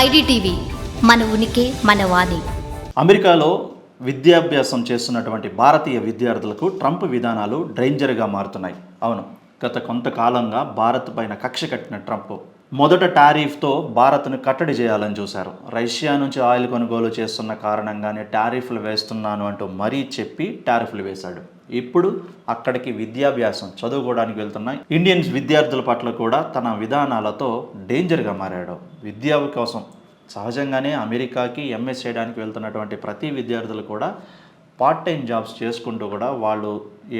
IDTV మన ఉనికి మన వాణి. అమెరికాలో విద్యాభ్యాసం చేస్తున్నటువంటి భారతీయ విద్యార్థులకు ట్రంప్ విధానాలు డేంజర్గా మారుతున్నాయి. అవును గత కొంతకాలంగా భారత్ పైన కక్ష కట్టిన ట్రంప్ మొదట టారిఫ్తో భారత్ను కట్టడి చేయాలని చూశారు. రష్యా నుంచి ఆయిల్ కొనుగోలు చేస్తున్న కారణంగానే టారిఫ్లు వేస్తున్నాను అంటూ మరీ చెప్పి టారిఫ్లు వేశాడు. ఇప్పుడు అక్కడికి విద్యాభ్యాసం చదువుకోవడానికి వెళ్తున్న ఇండియన్స్ విద్యార్థుల పట్ల కూడా తన విధానాలతో డేంజర్గా మారాడు. విద్య కోసం సహజంగానే అమెరికాకి ఎంఎస్ చేయడానికి వెళ్తున్నటువంటి ప్రతి విద్యార్థులు కూడా పార్ట్ టైం జాబ్స్ చేసుకుంటూ కూడా వాళ్ళు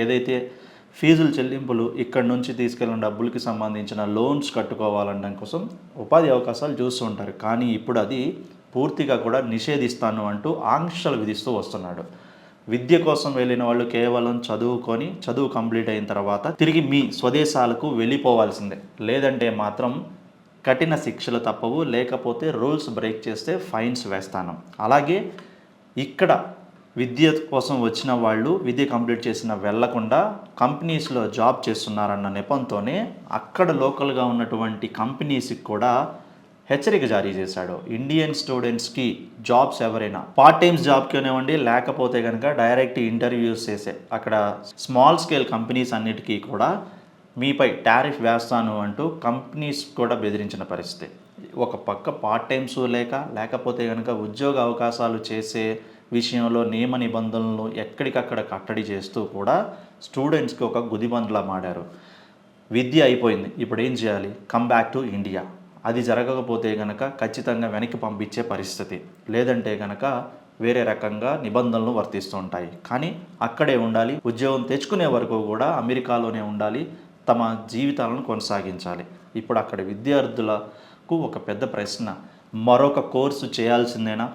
ఏదైతే ఫీజుల చెల్లింపులు ఇక్కడ నుంచి తీసుకెళ్ళిన డబ్బులకి సంబంధించిన లోన్స్ కట్టుకోవాలనడం కోసం ఉపాధి అవకాశాలు చూస్తూ ఉంటారు. కానీ ఇప్పుడు అది పూర్తిగా కూడా నిషేధిస్తాను అంటూ ఆంక్షలు విధిస్తూ వస్తున్నాడు. విద్య కోసం వెళ్ళిన వాళ్ళు కేవలం చదువుకొని చదువు కంప్లీట్ అయిన తర్వాత తిరిగి మీ స్వదేశాలకు వెళ్ళిపోవాల్సిందే. లేదంటే మాత్రం కఠిన శిక్షలు తప్పవు. లేకపోతే రూల్స్ బ్రేక్ చేస్తే ఫైన్స్ వేస్తాను. అలాగే ఇక్కడ విద్య కోసం వచ్చిన వాళ్ళు విద్య కంప్లీట్ చేసిన వెళ్ళకుండా కంపెనీస్లో జాబ్ చేస్తున్నారన్న నెపంతోనే అక్కడ లోకల్గా ఉన్నటువంటి కంపెనీస్కి కూడా హెచ్చరిక జారీ చేశాడు. ఇండియన్ స్టూడెంట్స్కి జాబ్స్ ఎవరైనా. పార్ట్ టైమ్స్ జాబ్కి ఇవ్వండి లేకపోతే కనుక డైరెక్ట్ ఇంటర్వ్యూస్ చేసే. అక్కడ స్మాల్ స్కేల్ కంపెనీస్ అన్నిటికీ కూడా మీపై టారిఫ్ వేస్తాను అంటూ కంపెనీస్ కూడా బెదిరించిన పరిస్థితి. ఒక పక్క పార్ట్ టైమ్స్ లేక లేకపోతే కనుక ఉద్యోగ అవకాశాలు చేసే విషయంలో నియమ నిబంధనలు ఎక్కడికక్కడ కట్టడి చేస్తూ కూడా స్టూడెంట్స్కి ఒక గుదిబందులా మాడారు విద్య అయిపోయింది. ఇప్పుడు ఏం చేయాలి? కమ్ బ్యాక్ టు ఇండియా అది జరగకపోతే కనుక ఖచ్చితంగా వెనక్కి పంపించే పరిస్థితి. లేదంటే కనుక వేరే రకంగా నిబంధనలు వర్తిస్తూ ఉంటాయి. కానీ అక్కడే ఉండాలి ఉద్యోగం తెచ్చుకునే వరకు కూడా అమెరికాలోనే ఉండాలి తమ జీవితాలను కొనసాగించాలి. ఇప్పుడు అక్కడ విద్యార్థులకు ఒక పెద్ద ప్రశ్న. మరొక కోర్సు చేయాల్సిందేనా?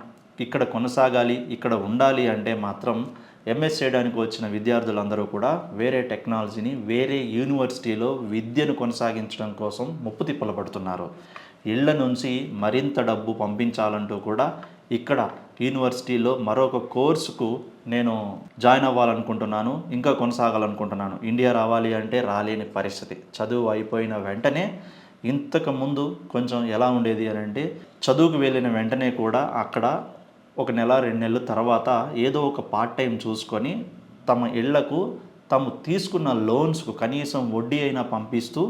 ఇక్కడ కొనసాగాలి ఇక్కడ ఉండాలి అంటే మాత్రం ఎంఎస్ చేయడానికి వచ్చిన విద్యార్థులందరూ కూడా వేరే టెక్నాలజీని వేరే యూనివర్సిటీలో విద్యను కొనసాగించడం కోసం ముప్పు తిప్పలు పడుతున్నారు. ఇళ్ళ నుంచి మరింత డబ్బు పంపించాలంటూ కూడా ఇక్కడ యూనివర్సిటీలో మరొక కోర్సుకు నేను జాయిన్ అవ్వాలనుకుంటున్నాను ఇంకా కొనసాగాలనుకుంటున్నాను. ఇండియా రావాలి అంటే రాలేని పరిస్థితి. చదువు అయిపోయిన వెంటనే ఇంతకు ముందు కొంచెం ఎలా ఉండేది అని అంటే చదువుకు వెళ్ళిన వెంటనే కూడా అక్కడ ఒక నెల రెండు నెలల తర్వాత ఏదో ఒక పార్ట్ టైం చూసుకొని తమ ఇళ్ళకు తాము తీసుకున్న లోన్స్కు కనీసం వడ్డీ అయినా పంపిస్తూ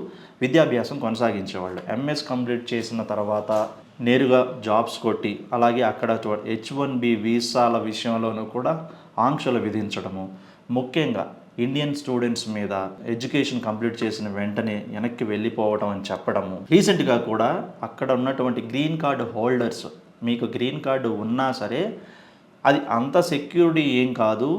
విద్యాభ్యాసం కొనసాగించేవాళ్ళు. ఎంఎస్ కంప్లీట్ చేసిన తర్వాత నేరుగా జాబ్స్ కొట్టి అలాగే అక్కడ హెచ్ వన్ బి వీసాల విషయంలోనూ కూడా ఆంక్షలు విధించడము. ముఖ్యంగా ఇండియన్ స్టూడెంట్స్ మీద ఎడ్యుకేషన్ కంప్లీట్ చేసిన వెంటనే వెనక్కి వెళ్ళిపోవడం అని చెప్పడము. రీసెంట్గా కూడా అక్కడ ఉన్నటువంటి గ్రీన్ కార్డు హోల్డర్స్ మీకు గ్రీన్ కార్డు ఉన్నా సరే అది అంత సెక్యూరిటీ ఏం కాదు.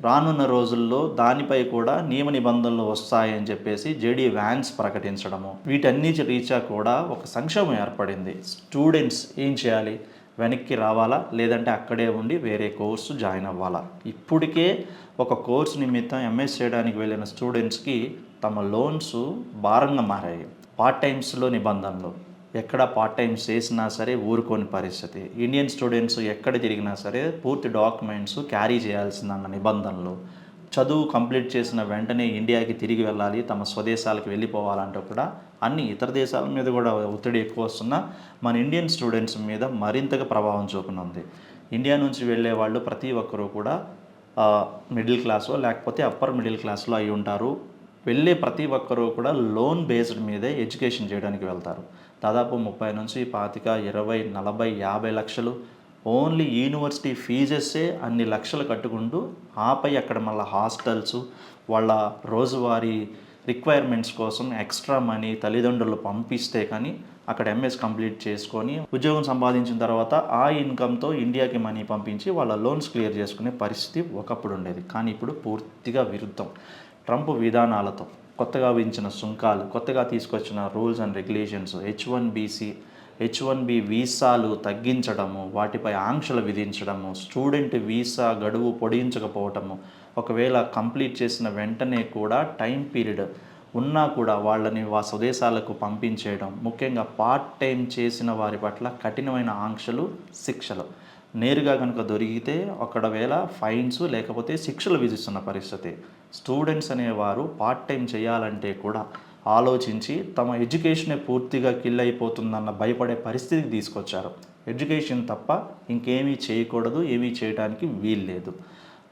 రానున్న రోజుల్లో దానిపై కూడా నియమ నిబంధనలు వస్తాయని చెప్పేసి జేడీ వ్యాన్స్ ప్రకటించడము. వీటన్నిటి రీచా కూడా ఒక సంక్షేమం ఏర్పడింది. స్టూడెంట్స్ ఏం చేయాలి? వెనక్కి రావాలా? లేదంటే అక్కడే ఉండి వేరే కోర్సు జాయిన్ అవ్వాలా? ఇప్పటికే ఒక కోర్సు నిమిత్తం ఎంఎస్ చేయడానికి వెళ్ళిన స్టూడెంట్స్కి తమ లోన్స్ భారంగా మారాయి. పార్ట్ టైమ్స్లో నిబంధనలు. ఎక్కడ పార్ట్ టైం చేసినా సరే ఊరుకోని పరిస్థితి. ఇండియన్ స్టూడెంట్స్ ఎక్కడ తిరిగినా సరే పూర్తి డాక్యుమెంట్స్ క్యారీ చేయాల్సిందన్న నిబంధనలు. చదువు కంప్లీట్ చేసిన వెంటనే ఇండియాకి తిరిగి వెళ్ళాలి తమ స్వదేశాలకు వెళ్ళిపోవాలంటే కూడా అన్ని ఇతర దేశాల మీద కూడా ఒత్తిడి ఎక్కువ వస్తున్నా మన ఇండియన్ స్టూడెంట్స్ మీద మరింతగా ప్రభావం చూపనుంది. ఇండియా నుంచి వెళ్ళే వాళ్ళు ప్రతి ఒక్కరూ కూడా మిడిల్ క్లాసో లేకపోతే అప్పర్ మిడిల్ క్లాస్లో అయి ఉంటారు. వెళ్ళే ప్రతి ఒక్కరూ కూడా లోన్ బేస్డ్ మీదే ఎడ్యుకేషన్ చేయడానికి వెళ్తారు. దాదాపు ముప్పై నుంచి పాతిక ఇరవై నలభై యాభై లక్షలు. ఓన్లీ యూనివర్సిటీ ఫీజెస్సే అన్ని లక్షలు కట్టుకుంటూ ఆపై అక్కడ మళ్ళీ హాస్టల్స్ వాళ్ళ రోజువారీ రిక్వైర్మెంట్స్ కోసం ఎక్స్ట్రా మనీ తల్లిదండ్రులు పంపిస్తే కానీ అక్కడ ఎంఎస్ కంప్లీట్ చేసుకొని ఉద్యోగం సంపాదించిన తర్వాత ఆ ఇన్కమ్తో ఇండియాకి మనీ పంపించి వాళ్ళ లోన్స్ క్లియర్ చేసుకునే పరిస్థితి ఒకప్పుడు ఉండేది. కానీ ఇప్పుడు పూర్తిగా విరుద్ధం. ట్రంప్ విధానాలతో. కొత్తగా విధించిన సుంకాలు కొత్తగా తీసుకొచ్చిన rules and regulations H one BC H one B వీసాలు తగ్గించడము వాటిపై ఆంక్షలు విధించడము స్టూడెంట్ వీసా గడువు పొడిగించకపోవటము ఒకవేళ కంప్లీట్ చేసిన వెంటనే కూడా టైం పీరియడ్ ఉన్నా కూడా వాళ్ళని వా స్వదేశాలకు పంపించేయడం ముఖ్యంగా పార్ట్ టైం చేసిన వారి పట్ల కఠినమైన ఆంక్షలు శిక్షలు. నేరుగా కనుక దొరికితే అక్కడ వేళ ఫైన్స్ లేకపోతే శిక్షలు విధిస్తున్న పరిస్థితి. స్టూడెంట్స్ అనేవారు పార్ట్ టైం చేయాలంటే కూడా ఆలోచించి తమ ఎడ్యుకేషనే పూర్తిగా కిల్ అయిపోతుందన్న భయపడే పరిస్థితికి తీసుకొచ్చారు. ఎడ్యుకేషన్ తప్ప ఇంకేమీ చేయకూడదు ఏమీ చేయడానికి వీల్లేదు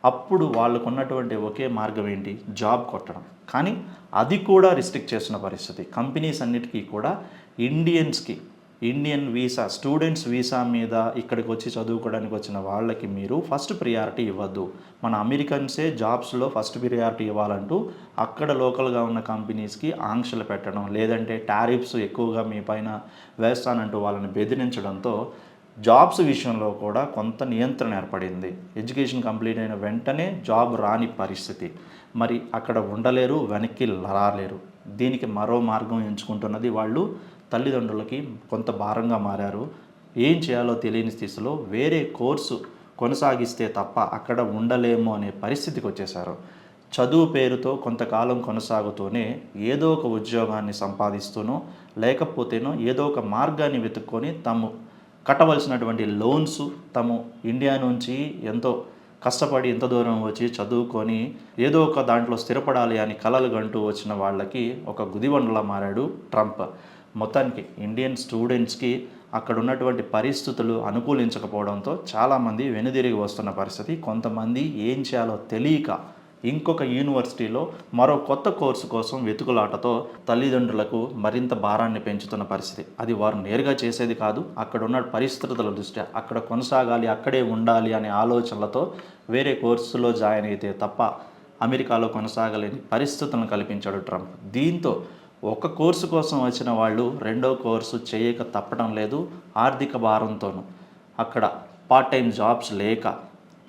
అప్పుడు వాళ్ళకు ఉన్నటువంటి ఒకే మార్గం ఏంటి? జాబ్ కొట్టడం. కానీ అది కూడా రిస్ట్రిక్ట్ చేసిన పరిస్థితి. కంపెనీస్ అన్నిటికీ కూడా ఇండియన్స్కి ఇండియన్ వీసా స్టూడెంట్స్ వీసా మీద ఇక్కడికి వచ్చి చదువుకోవడానికి వచ్చిన వాళ్ళకి మీరు ఫస్ట్ ప్రియారిటీ ఇవ్వద్దు. మన అమెరికన్సే జాబ్స్లో ఫస్ట్ ప్రియారిటీ ఇవ్వాలంటూ అక్కడ లోకల్గా ఉన్న కంపెనీస్కి ఆంక్షలు పెట్టడం లేదంటే టారిఫ్స్ ఎక్కువగా మీ పైన వేస్తానంటూ వాళ్ళని బెదిరించడంతో జాబ్స్ విషయంలో కూడా కొంత నియంత్రణ ఏర్పడింది. ఎడ్యుకేషన్ కంప్లీట్ అయిన వెంటనే జాబ్ రాని పరిస్థితి. మరి అక్కడ ఉండలేరు వెనక్కి రాలేరు. దీనికి మరో మార్గం ఎంచుకుంటున్నది వాళ్ళు తల్లిదండ్రులకి కొంత భారంగా మారారు. ఏం చేయాలో తెలియని స్థితిలో వేరే కోర్సు కొనసాగిస్తే తప్ప అక్కడ ఉండలేము అనే పరిస్థితికి వచ్చేశారు. చదువు పేరుతో కొంతకాలం కొనసాగుతూనే ఏదో ఒక ఉద్యోగాన్ని సంపాదిస్తూనో లేకపోతేనో ఏదో ఒక మార్గాన్ని వెతుక్కొని తాము కట్టవలసినటువంటి లోన్స్ తాము ఇండియా నుంచి ఎంతో కష్టపడి ఎంత దూరం వచ్చి చదువుకొని ఏదో ఒక దాంట్లో స్థిరపడాలి అని కలలు గంటూ వచ్చిన వాళ్ళకి ఒక గుదిబండలా మారాడు ట్రంప్. మొత్తానికి ఇండియన్ స్టూడెంట్స్కి అక్కడ ఉన్నటువంటి పరిస్థితులు అనుకూలించకపోవడంతో చాలామంది వెనుదిరిగి వస్తున్న పరిస్థితి. కొంతమంది ఏం చేయాలో తెలియక ఇంకొక యూనివర్సిటీలో మరో కొత్త కోర్సు కోసం వెతుకులాటతో తల్లిదండ్రులకు మరింత భారాన్ని పెంచుతున్న పరిస్థితి. అది వారు నేరుగా చేసేది కాదు అక్కడ ఉన్న పరిస్థితుల దృష్ట్యా అక్కడ కొనసాగాలి అక్కడే ఉండాలి అనే ఆలోచనలతో వేరే కోర్సులో జాయిన్ అయితే తప్ప అమెరికాలో కొనసాగలేని పరిస్థితులను కల్పించాడు ట్రంప్. దీంతో ఒక కోర్సు కోసం వచ్చిన వాళ్ళు రెండో కోర్సు చేయక తప్పడం లేదు ఆర్థిక భారంతోనూ. అక్కడ పార్ట్ టైం జాబ్స్ లేక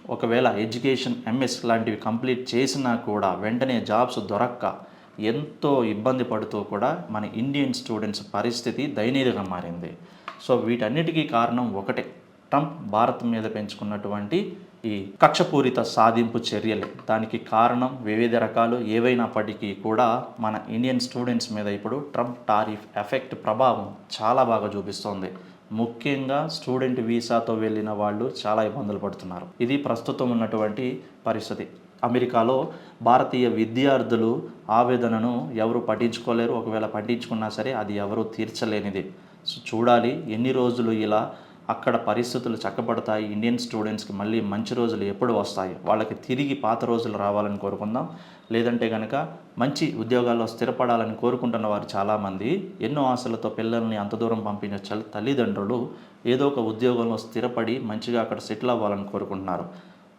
ఒకవేళ ఎడ్యుకేషన్ ఎంఎస్ లాంటివి కంప్లీట్ చేసినా కూడా వెంటనే జాబ్స్ దొరక్క ఎంతో ఇబ్బంది పడుతూ కూడా మన ఇండియన్ స్టూడెంట్స్ పరిస్థితి దయనీయంగా మారింది. సో వీటన్నిటికీ కారణం ఒకటే. ట్రంప్ భారత్ మీద పెంచుకున్నటువంటి ఈ కక్షపూరిత సాధింపు చర్యలే. దానికి కారణం వివిధ రకాలు. ఏవైనప్పటికీ కూడా మన ఇండియన్ స్టూడెంట్స్ మీద ఇప్పుడు ట్రంప్ టారిఫ్ ఎఫెక్ట్ ప్రభావం చాలా బాగా చూపిస్తోంది. ముఖ్యంగా స్టూడెంట్ వీసాతో వెళ్ళిన వాళ్ళు చాలా ఇబ్బందులు పడుతున్నారు. ఇది ప్రస్తుతం ఉన్నటువంటి పరిస్థితి. అమెరికాలో భారతీయ విద్యార్థులు ఆవేదనను ఎవరు పట్టించుకోలేరు. ఒకవేళ పట్టించుకున్నా సరే అది ఎవరు తీర్చలేనిది. సో చూడాలి. ఎన్ని రోజులు ఇలా అక్కడ పరిస్థితులు చక్కబడతాయి. ఇండియన్ స్టూడెంట్స్కి మళ్ళీ మంచి రోజులు ఎప్పుడు వస్తాయి? వాళ్ళకి తిరిగి పాత రోజులు రావాలని కోరుకుందాం. లేదంటే కనుక మంచి ఉద్యోగాల్లో స్థిరపడాలని కోరుకుంటున్న వారు చాలామంది ఎన్నో ఆశలతో పిల్లల్ని అంత దూరం పంపిన చల్ తల్లిదండ్రులు ఏదో ఒక ఉద్యోగంలో స్థిరపడి మంచిగా అక్కడ సెటిల్ అవ్వాలని కోరుకుంటున్నారు.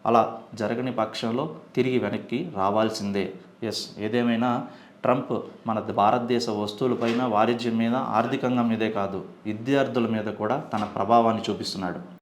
అలా జరగని పక్షంలో తిరిగి వెనక్కి రావాల్సిందే. ఎస్ ఏదేమైనా ట్రంప్ మన భారతదేశ వస్తువులపైన వాణిజ్యం మీద ఆర్థికంగా మీదే కాదు విద్యార్థుల మీద కూడా తన ప్రభావాన్ని చూపిస్తున్నాడు.